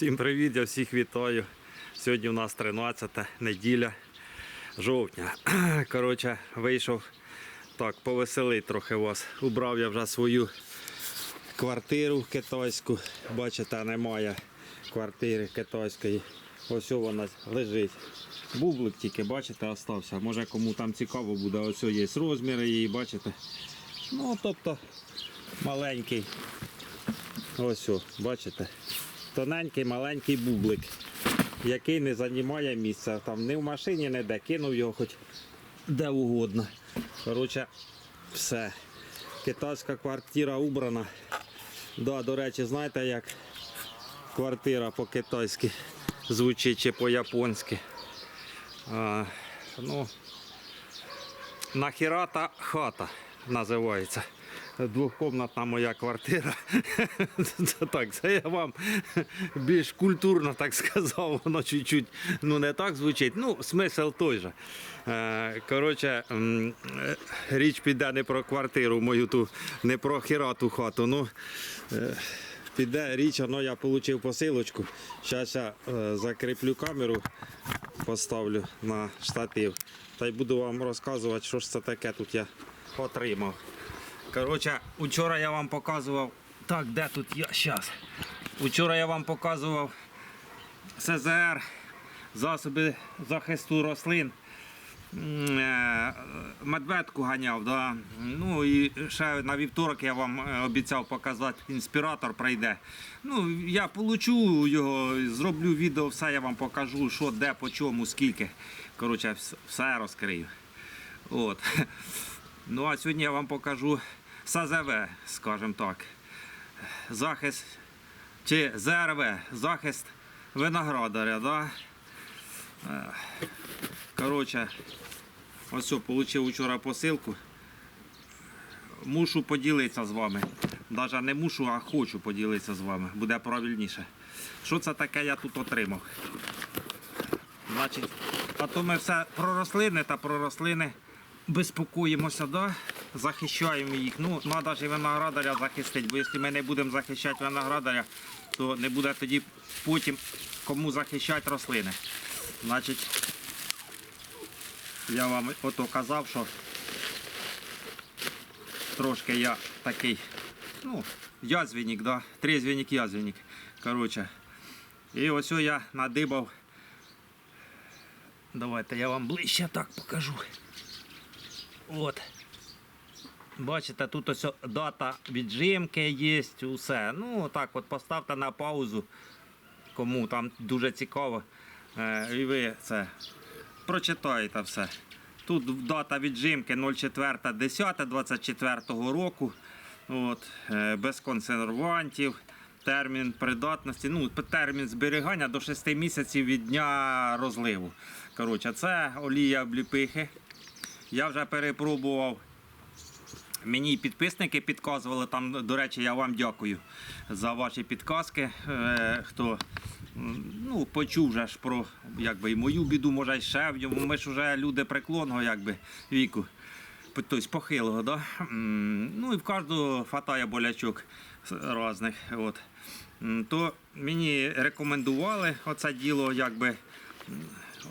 Всім привіт, я всіх вітаю. Сьогодні у нас 13 неділя жовтня. Коротше, вийшов так, повеселити трохи вас. Убрав я вже свою квартиру китайську. Бачите, немає квартири китайської. Ось вона лежить. Бублик тільки, бачите, остався. Може кому там цікаво буде, ось є розміри її, бачите. Ну, тобто маленький. Ось, бачите. Тоненький маленький бублик, який не займає місця. Там ні в машині, ні де, кинув його хоч де угодно. Коротше, все. Китайська квартира убрана. Да, до речі, знаєте, як квартира по-китайськи звучить чи по-японськи. А, ну, Нахірата хата називається. Двохкомнатна моя квартира. Так, це я вам більш культурно так сказав, воно чуть-чуть ну не так звучить. Ну, смисл той же. Е, Коротше, річ піде не про квартиру мою ту, не про хірату хату. Ну, е, піде річ, воно я отримав посилочку. Зараз я е, закріплю камеру, поставлю на штатив. Та й буду вам розказувати, що ж це таке тут я отримав. Коротше, вчора я вам показував. Так, де тут я? Щас. Вчора я вам показував СЗР, засоби захисту рослин. Е, Медведку ганяв, да. ну і ще на вівторок я вам е, обіцяв показати, інспіратор прийде. Ну, я получу його, зроблю відео, все я вам покажу, що, де, по чому, скільки. Коротше, все розкрию. От. Ну а сьогодні я вам покажу САЗВ, скажімо так. Захист чи ЗРВ, захист виноградаря. Да? Е, Коротше, ось отримав вчора посилку. Мушу поділитися з вами. Навіть не мушу, а хочу поділитися з вами. Буде правильніше. Що це таке я тут отримав? Значить, а то ми все про рослини та про рослини безпокоїмося, да? захищаємо їх. Ну, треба ж і виноградаря захистити, бо якщо ми не будемо захищати виноградаря, то не буде тоді потім кому захищати рослини. Значить, я вам ото казав, що трошки я такий, ну, язвенник, да? трезвенник, язвенник. Коротше. І ось я надибав Давайте я вам ближче так покажу. От. Бачите, тут ось дата віджимки є, усе. Ну, так от поставте на паузу, кому там дуже цікаво. Е, і ви це прочитаєте все. Тут дата віджимки 04.10.24 року. От, е, без консервантів. Термін придатності, ну, термін зберігання до 6 місяців від дня розливу. Коротше, це олія обліпихи. Я вже перепробував. Мені підписники підказували там, до речі, я вам дякую за ваші підказки. Е, хто ну, почув вже ж про якби, і мою біду, може і ще. Ми ж вже люди преклонного якби, віку, тобто похилого. Да? Ну і в кожного хватає болячок різних. От. То мені рекомендували оце діло, якби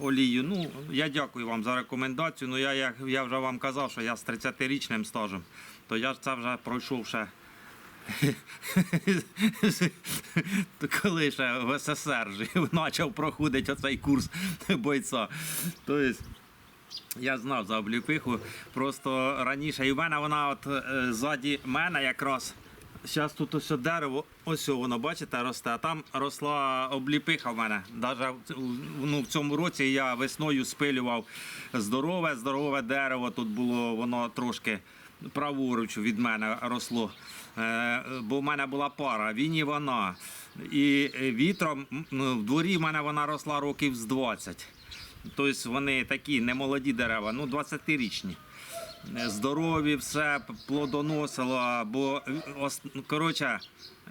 олію. Ну, я дякую вам за рекомендацію. Ну, я, як я вже вам казав, що я з 30-річним стажем, то я це вже пройшов ще. Коли ще в СССР жив, почав проходити оцей курс бойця. Тобто, я знав за обліпиху. Просто раніше. І в мене вона от е, ззаді мене якраз. Зараз тут ось дерево, ось воно, бачите, росте. А там росла обліпиха в мене. Даже ну, в цьому році я весною спилював здорове, здорове дерево. Тут було воно трошки праворуч від мене росло. Е, бо в мене була пара, він і вона. І вітром ну, в дворі в мене вона росла років з 20. Тобто вони такі немолоді дерева, ну 20-річні. Е, Здорові, все плодоносило, бо ну, коротше,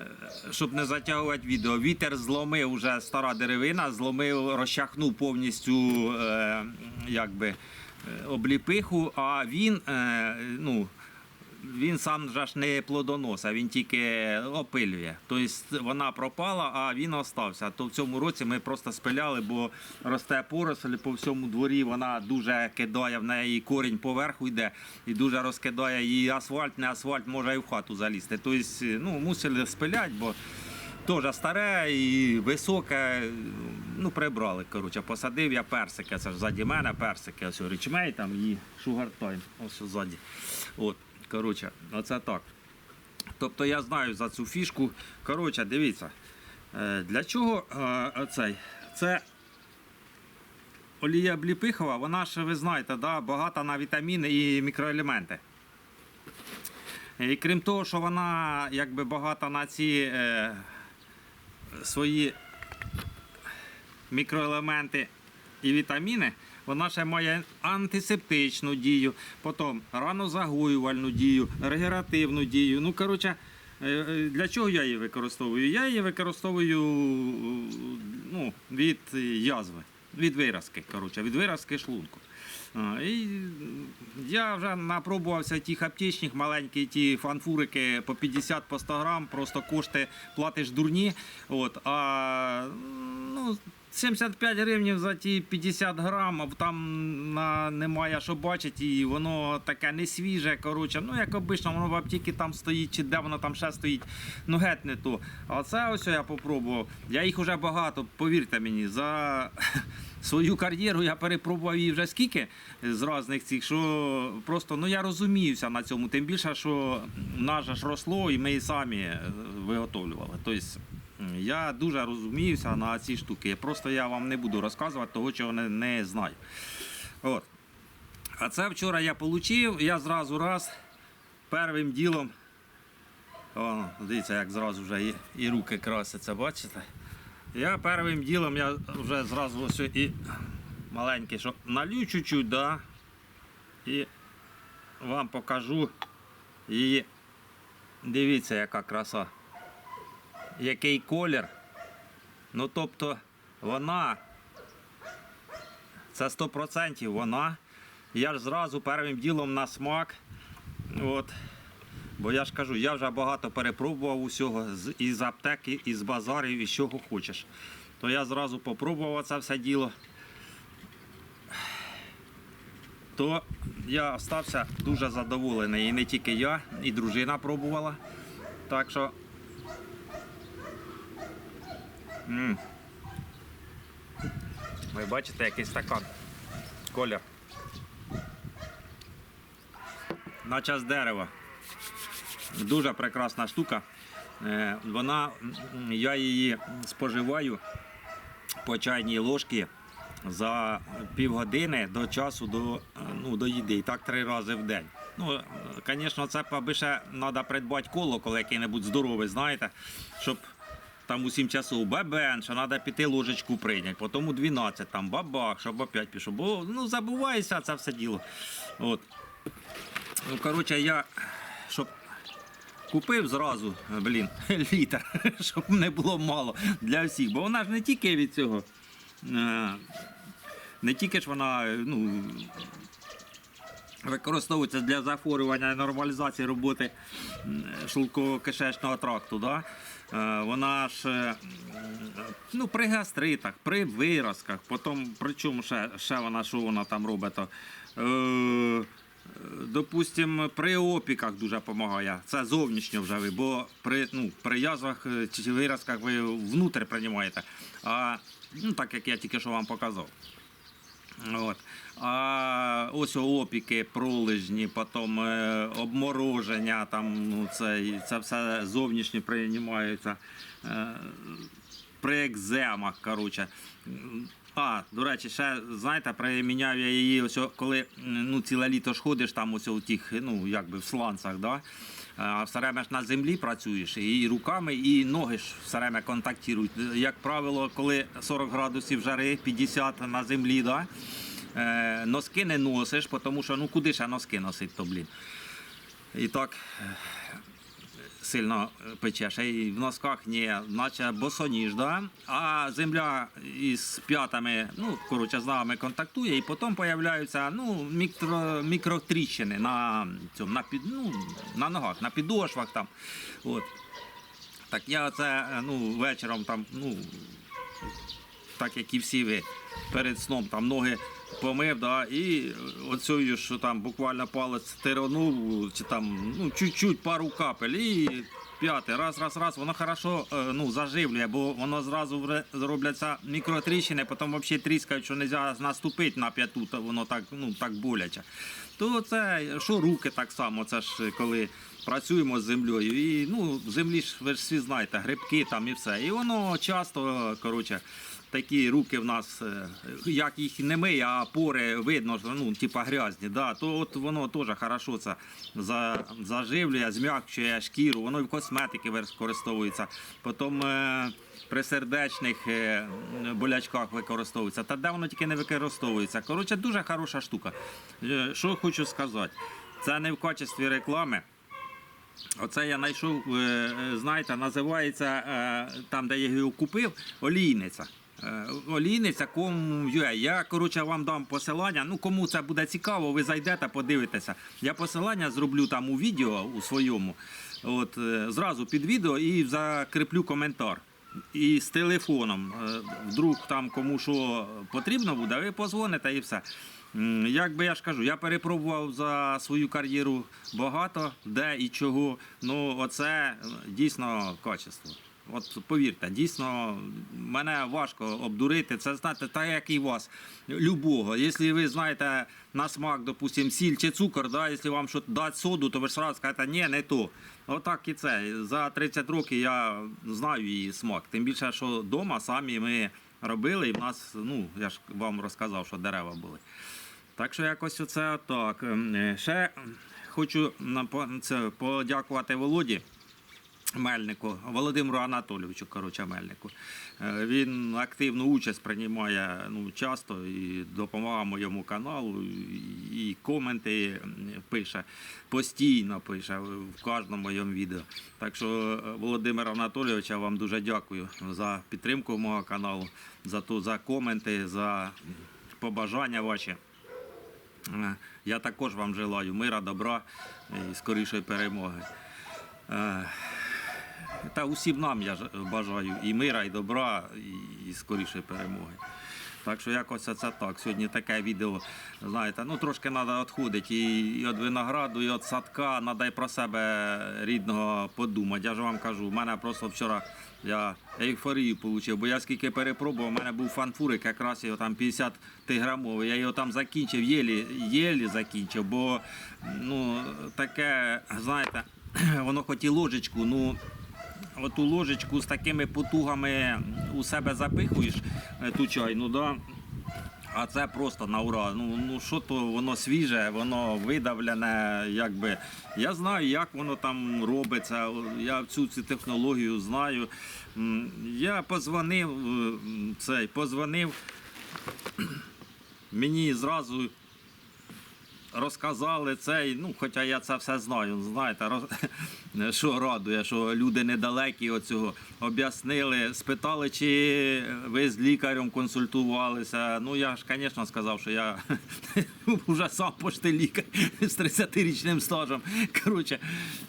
е, щоб не затягувати відео, вітер зломив вже стара деревина, зломив, розчахнув повністю е, якби, обліпиху, а він, ну, він сам же ж не плодоносить, він тільки опилює. Тобто вона пропала, а він остався. То в цьому році ми просто спиляли, бо росте поросль по всьому дворі, вона дуже кидає в неї корінь поверху йде і дуже розкидає її асфальт, не асфальт може і в хату залізти. Тобто, ну, мусили спиляти, бо Теж старе і високе, ну прибрали. Коротше, посадив я персики. Це ж ззаді мене персики, ось річмей там і шугартайм. Ось ззаді. От, коротше, оце так. Тобто я знаю за цю фішку. Коротше, дивіться, е, для чого е, оцей? Це олія бліпихова, вона ж, ви знаєте, да, багата на вітаміни і мікроелементи. І крім того, що вона якби багата на ці е, свої мікроелементи і вітаміни, вона ще має антисептичну дію, потім ранозагоювальну дію, регенеративну дію. Ну, коротше, е, е, для чого я її використовую? Я її використовую ну, від язви, від виразки, коротше, від виразки шлунку. І я вже напробувався тих аптечних маленькі, ті фанфурики по 50 по 100 грам, просто кошти платиш дурні. От, а ну, 75 гривень за ті 50 грам, там на, немає що бачити, і воно таке не свіже. Коротше, ну як обично, воно в аптеці там стоїть, чи де воно там ще стоїть, ну геть не то. А це ось я попробував. Я їх вже багато, повірте мені, за свою кар'єру я перепробував її вже скільки з різних цих, що просто ну я розуміюся на цьому. Тим більше, що наше ж росло, і ми і самі виготовлювали. Тобто я дуже розуміюся на ці штуки. Просто я вам не буду розказувати того, чого не, не знаю. От. А це вчора я отримав, я зразу раз первим ділом. О, дивіться, як зразу вже і, і руки красяться, бачите? Я первим ділом я вже зразу ось і маленький, що налью чуть-чуть, да, і вам покажу її. Дивіться, яка краса. Який колір. Ну тобто вона, це 100% вона. Я ж зразу первим ділом на смак. От. Бо я ж кажу, я вже багато перепробував усього із аптеки, із базарів, і з чого хочеш. То я зразу попробував це все діло. То я остався дуже задоволений. І не тільки я, і дружина пробувала. Так що. Ви бачите, який стакан. Колір. Наче з дерева. Дуже прекрасна штука. Е, Вона, я її споживаю по чайній ложці за півгодини до часу до, е, ну, до їди. І так три рази в день. Ну, звісно, це аби ще треба придбати колокол який-небудь здоровий, знаєте, щоб там у 7 часов бебен, що треба піти ложечку прийняти, потім у 12 там бабах, щоб опять пішов. Бо ну, забувається це все діло. От. Ну, коротше, я щоб купив зразу, блін, літр, щоб не було мало для всіх. Бо вона ж не тільки від цього. е, Не тільки ж вона, ну. Використовується для захворювання і нормалізації роботи шлунково-кишечного тракту. Да? Е, Вона ж ну, при гастритах, при виразках, потім, причому ще, ще вона, що вона там робить, то, е, при опіках дуже допомагає. Це зовнішньо вже ви, бо при, ну, при язвах е, чи виразках ви внутрі приймаєте. А ну, так як я тільки що вам показав. От. Ось опіки, пролежні, потім е, обмороження, там, ну, це, це все зовнішнє приймається. Е, при екземах, коротше. А, до речі, ще знаєте, приміняв я її, ось, коли ну, ціле літо ж ходиш там ось у тих, ну, якби в сланцах, да? а все время ж на землі працюєш, і руками, і ноги ж все время контактують. Як правило, коли 40 градусів жари, 50 на землі, да? Е, носки не носиш, тому що ну куди ще носки носить, то блін. І так, сильно е, пече, ще й в носках ні, наче босоніж, да? а земля із п'ятами, ну, коротше, з нами контактує, і потім появляються ну, мікро, мікротріщини на, цьому, на, під, ну, на ногах, на підошвах там. От. Так я це е, ну, вечором там, ну, так як і всі ви перед сном там ноги помив, да, і оцею, що там буквально палець тиранув, чи там ну, чуть-чуть пару капель, і п'яте, раз, раз, раз, воно хорошо е, ну, заживлює, бо воно зразу зробляться мікротріщини, потім взагалі тріскають, що не можна наступити на п'яту, то воно так, ну, так боляче. То це, що руки так само, це ж коли працюємо з землею. І ну, в землі ж ви ж всі знаєте, грибки там і все. І воно часто, коротше, такі руки в нас, е, як їх не миє, а пори видно, що ну, типа грязні. Да, то от воно теж хорошо це заживлює, зм'якчує шкіру, воно і в косметики використовується. Потім е, при сердечних е, болячках використовується. Та де воно тільки не використовується. Коротше, дуже хороша штука. Що хочу сказати, це не в качестві реклами. Оце я знайшов, знаєте, називається там, де я його купив, олійниця. Е, Олійниця кому.ua. Я коротше вам дам посилання. Ну кому це буде цікаво, ви зайдете, подивитеся. Я посилання зроблю там у відео у своєму. От е, зразу під відео і закріплю коментар. І з телефоном. Е, Вдруг там кому що потрібно буде, ви позвоните і все. Як би я ж кажу, я перепробував за свою кар'єру багато де і чого. Ну, оце дійсно качество. От повірте, дійсно мене важко обдурити. Це знаєте, так як і вас, любого. Якщо ви знаєте на смак, допустим, сіль чи цукор, да, якщо вам що дати соду, то ви ж одразу скажете, ні, не то. Отак і це. За 30 років я знаю її смак. Тим більше, що вдома самі ми робили, і в нас, ну, я ж вам розказав, що дерева були. Так що якось оце так. Е, Ще хочу це, подякувати Володі. Мельнику, Володимиру Анатолійовичу, коротше, Мельнику. Е, Він активну участь приймає ну, часто і допомагає моєму каналу, і- коменти пише, постійно пише в кожному моєму відео. Так що, е, Володимир Анатолійович, я вам дуже дякую за підтримку мого каналу, за ту, за коменти, за побажання ваші. Е, Я також вам желаю мира, добра і скорішої перемоги. Та усім нам я бажаю і мира, і добра, і, скорішої перемоги. Так що якось це так. Сьогодні таке відео, знаєте, ну трошки треба відходити і, і від винограду, і від садка, треба і про себе рідного подумати. Я ж вам кажу, в мене просто вчора я ейфорію отримав, бо я скільки перепробував, у мене був фанфурик, якраз його там 50 грамовий. Я його там закінчив, єлі, єлі закінчив, бо ну, таке, знаєте, воно хоч і ложечку, ну оту ложечку з такими потугами у себе запихуєш е, ту чайну, да? а це просто на ура. Ну, ну що то воно свіже, воно видавлене, якби. Я знаю, як воно там робиться. Я цю, цю технологію знаю. Я позвонив, е, цей, позвонив. Мені зразу розказали цей, ну, хоча я це все знаю, знаєте, роз... що радує, що люди недалекі від цього об'яснили, спитали, чи ви з лікарем консультувалися. Ну, я ж, звісно, сказав, що я вже сам пошти лікар з 30-річним стажем. Коротше,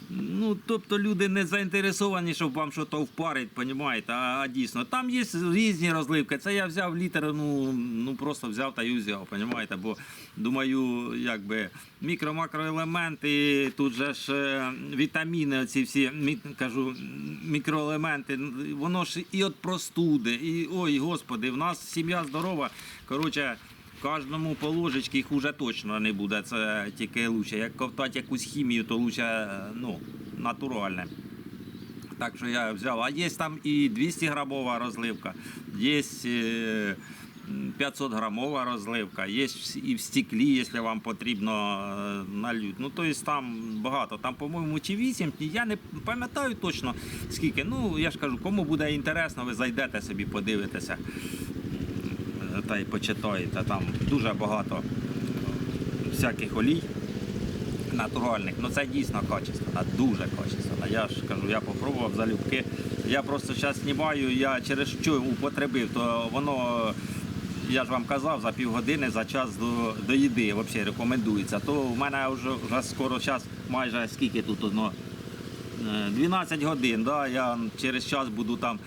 ну, тобто люди не заінтересовані, щоб вам щось впарить, понімаєте, а, а дійсно, там є різні розливки. Це я взяв літр, ну, ну просто взяв та й взяв, понімаєте, бо думаю, якби мікро-макроелементи, тут же ж е, вітаміни, ці всі кажу, мікроелементи, воно ж і від простуди, і ой, господи, в нас сім'я здорова. Коротше, кожному по ложечці їх уже точно не буде. Це тільки лучше. Як ковтати якусь хімію, то лучше е, ну, натуральне. Так що я взяв. А є там і 200 грамова розливка, є е, 500 грамова розливка, є і в стеклі, якщо вам потрібно е, налють. Ну, тобто там багато. Там, по-моєму, чи 8, я не пам'ятаю точно скільки. Ну, я ж кажу, кому буде інтересно, ви зайдете собі, подивитеся е, та й почитаєте. Там дуже багато всяких олій. натуральних. Ну це дійсно качественно, дуже качественно. Я ж кажу, я попробував залюбки. Я просто зараз знімаю, я через що употребив, то воно. Я ж вам казав, за півгодини за час до, до їди взагалі рекомендується. То в мене вже, вже скоро час, майже скільки тут одно, е, 12 годин. Да? Я через час буду там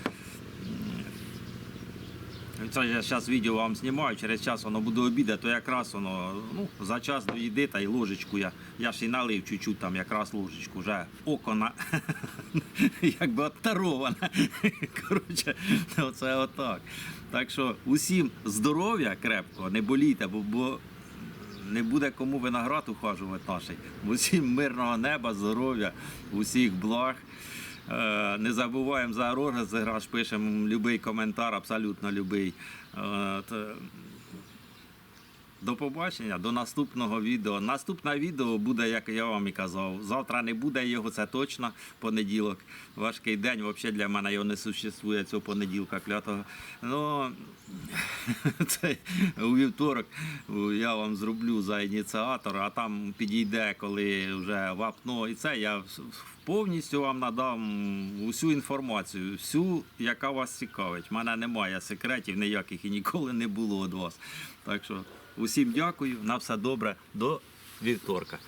це я зараз відео вам знімаю, через час воно буде обіда, то якраз воно ну, за час до їди та й ложечку я. Я ж і налив чуть-чуть там якраз ложечку, вже око на якби оттароване. Коротше, оце отак. Так що усім здоров'я крепкого, не болійте, бо, бо не буде кому виноград ухажувати наший. Усім мирного неба, здоров'я, усіх благ. Е, Не забуваємо за розіграш, пишемо будь-який коментар, абсолютно будь-який. До побачення, до наступного відео. Наступне відео буде, як я вам і казав. Завтра не буде його, це точно понеділок. Важкий день. Взагалі для мене його не существує цього понеділка клятого. Ну це у вівторок я вам зроблю за ініціатора, а там підійде, коли вже вапно. І це я повністю вам надам усю інформацію, всю, яка вас цікавить. У мене немає секретів ніяких і ніколи не було від вас. Так що усім дякую, на все добре, до вівторка.